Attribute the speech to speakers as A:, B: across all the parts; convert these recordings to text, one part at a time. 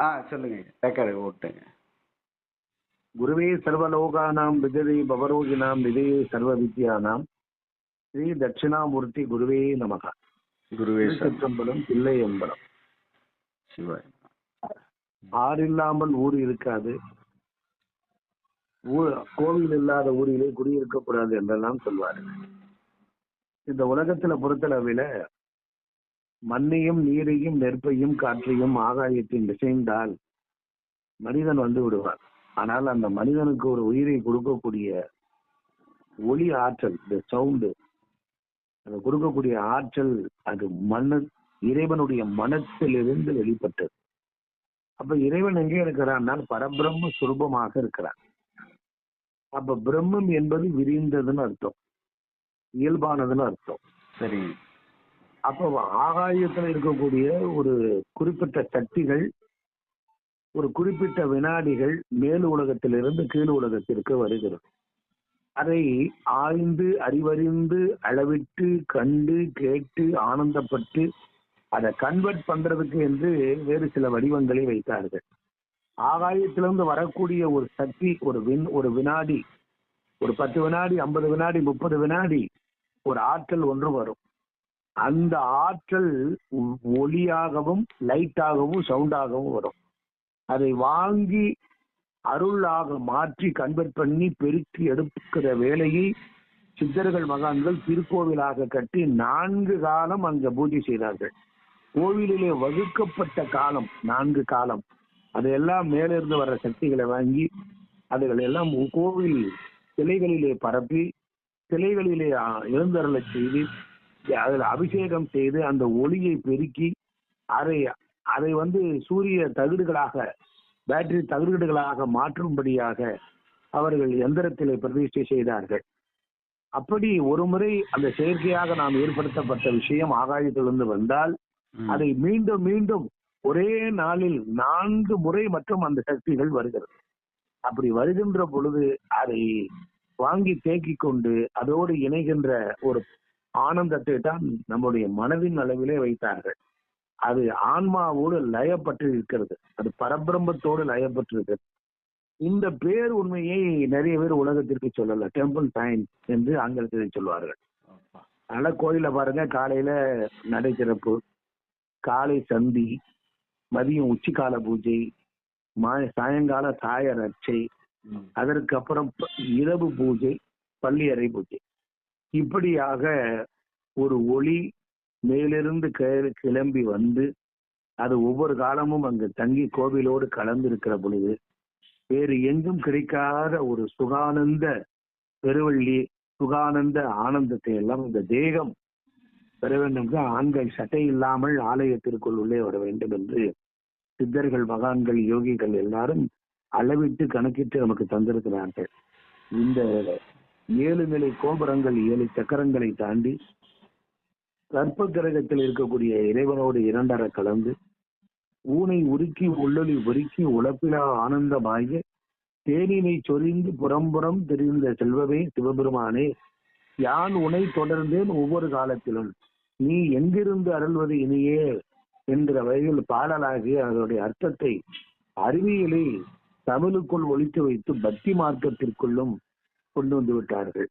A: ஆ சொல்லுங்க. ரெக்கார்டு ஓட்டுங்க
B: குருவே சர்வலோகானாம் விஜயே பவரோகினாம் விஜயே சர்வ வித்யானாம் ஸ்ரீ தட்சிணாமூர்த்தி குருவே நமகா.
A: குருவே.
B: திருச்சிற்றம்பலம் பிள்ளை அம்பலம்
A: சிவாய்
B: ஆறு இல்லாமல் ஊர் இருக்காது. ஊர் கோவில் இல்லாத ஊரிலே குடியிருக்கக்கூடாது என்றெல்லாம் சொல்வார்கள். இந்த உலகத்துல பொறுத்தளவில மண்ணையும் நீரையும் நெருப்பையும் காற்றையும் ஆகாயத்தையும் இசைந்தால் மனிதன் வந்து விடுவார் ஆனால் அந்த மனிதனுக்கு ஒரு உயிரை கொடுக்கக்கூடிய ஒளி ஆற்றல் இந்த சவுண்டு அது கொடுக்கக்கூடிய ஆற்றல் அது மண்ணு இறைவனுடைய மனத்திலிருந்து வெளிப்பட்டது. அப்ப இறைவன் எங்கே இருக்கிறான்னா பரபிரம்ம சுரூபமாக இருக்கிறான். அப்ப பிரம்மம் என்பது விரிந்ததுன்னு அர்த்தம். இயல்பானதுன்னு அர்த்தம்.
A: சரி.
B: அப்ப ஆகாயத்துல இருக்கக்கூடிய ஒரு குறிப்பிட்ட சக்திகள் ஒரு குறிப்பிட்ட வினாடிகள் மேல் உலகத்திலிருந்து கீழ் உலகத்திற்கு வருகிறது. அதை ஆய்ந்து அறிவறிந்து அளவிட்டு கண்டு கேட்டு ஆனந்தப்பட்டு அதை கன்வெர்ட் பண்றதுக்கு என்று வேறு சில வடிவங்களை வைத்தார்கள். ஆகாயத்திலிருந்து வரக்கூடிய ஒரு சக்தி ஒரு வின் ஒரு வினாடி ஒரு பத்து வினாடி ஐம்பது வினாடி முப்பது வினாடி ஒரு ஆற்றல் ஒன்று வரும். அந்த ஆற்றல் ஒளியாகவும் லைட்டாகவும் சவுண்டாகவும் வரும். அதை வாங்கி அருளாக மாற்றி கன்வெர்ட் பண்ணி பெருக்கி எடுக்கிற வேலையை சித்தர்கள் மகான்கள் திருக்கோவிலாக கட்டி நான்கு காலம் அங்க பூஜை செய்தார்கள். கோவிலிலே வகுக்கப்பட்ட காலம் நான்கு காலம். அதையெல்லாம் மேலிருந்து வர்ற சக்திகளை வாங்கி அதுகளெல்லாம் கோவில் சிலைகளிலே பரப்பி சிலைகளிலே எழுந்தருளை செய்து அதில் அபிஷேகம் செய்து அந்த ஒளியை பெருக்கி அதை அதை வந்து சூரிய தகடுகளாக பேட்டரி தகடுகளாக மாற்றும்படியாக அவர்கள் எந்திரத்திலே பிரதிஷ்டை செய்தார்கள் அப்படி ஒரு முறை அந்த செயற்கையாக நாம் ஏற்படுத்தப்பட்ட விஷயம் ஆகாயத்திலிருந்து வந்தால். அதை மீண்டும் மீண்டும் ஒரே நாளில் நான்கு முறை மற்றும் அந்த சக்திகள் வருகிறது அப்படி வருகின்ற பொழுது அதை வாங்கி தேக்கிக் கொண்டு அதோடு இணைகின்ற ஒரு ஆனந்தத்தை தான் நம்முடைய மனதின் அளவிலே வைத்தார்கள். அது ஆன்மாவோடு லயப்பட்டு இருக்கிறது அது பரபிரம்மத்தோடு லயப்பட்டு இருக்கிறது இந்த பேர் உண்மையை நிறைய பேர் உலகத்திற்கு சொல்லல. டெம்பிள் சயின்ஸ் என்று ஆங்கிலத்தில் சொல்வார்கள். அதனால கோயில பாருங்க. காலையில நடை திறப்பு காலை சந்தி மதியம் உச்சிக்கால பூஜை மா- சாயங்கால சாய ரட்சை
A: ம்.
B: அதற்கு அப்புறம் ப- இரவு பூஜை பள்ளியறை பூஜை. இப்படியாக ஒரு ஒளி மேலிருந்து கிளம்பி வந்து அது ஒவ்வொரு காலமும் அங்கு தங்கி கோவிலோடு கலந்து இருக்கிற பொழுது வேறு எங்கும் கிடைக்காத ஒரு சுகானந்த பெருவள்ளி சுகானந்த ஆனந்தத்தை எல்லாம் இந்த தேகம் பெற வேண்டும் ஆண்கள் சட்டை இல்லாமல் ஆலயத்திற்குள் உள்ளே வர வேண்டும் என்று சித்தர்கள் மகான்கள் யோகிகள் எல்லாரும் அளவிட்டு கணக்கிட்டு நமக்கு தந்திருக்கிறார்கள். இந்த ஏழு நிலை கோபுரங்கள் ஏழு சக்கரங்களை தாண்டி கற்ப கிரகத்தில் இருக்கக்கூடிய இறைவனோடு இரண்டர கலந்து ஊனை உருக்கி உள்ளொலி உருக்கி உழப்பிலா ஆனந்தமாகிய தேனினை சொரிந்து புறம்புறம் தெரிந்த செல்வமே சிவபெருமானே யான் உனை தொடர்ந்தேன் ஒவ்வொரு காலத்திலும். நீ எங்கிருந்து அருள்வது இனியே என்ற வகையில் பாடலாகி அதனுடைய அர்த்தத்தை அறிவியலை தமிழுக்குள் ஒழித்து வைத்து பக்தி மார்க்கத்திற்குள்ளும் கொண்டு வந்து விட்டார்கள்.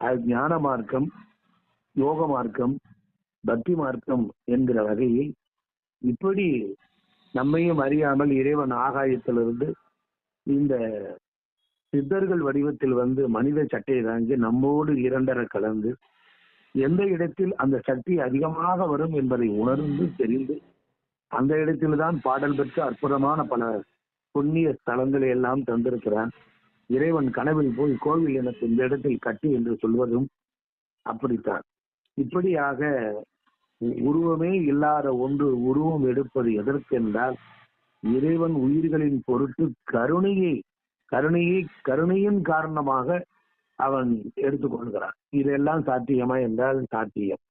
B: அது ஞான மார்க்கம் யோக மார்க்கம் பக்தி மார்க்கம் என்கிற வகையில் இப்படி நம்மையும் அறியாமல் இறைவன் ஆகாயத்திலிருந்து இந்த சித்தர்கள் வடிவத்தில் வந்து மனித சட்டையை தாங்கி நம்மோடு இரண்டர கலந்து எந்த இடத்தில் அந்த சக்தி அதிகமாக வரும் என்பதை உணர்ந்து தெரிந்து அந்த இடத்தில்தான் பாடல் பெற்ற அற்புதமான பல புண்ணிய ஸ்தலங்களை எல்லாம் தந்திருக்கிறான். இறைவன் கனவில் போய் கோவில் எனக்கு இந்த இடத்தில் கட்டி என்று சொல்வதும் அப்படித்தான். இப்படியாக உருவமே இல்லாத ஒன்று உருவம் எடுப்பது எதற்கென்றால் இறைவன் உயிர்களின் பொருட்டு கருணையை கருணையை கருணையின் காரணமாக அவன் எடுத்துக்கொள்கிறான் இதெல்லாம் சாத்தியமா என்றால் சாத்தியம்.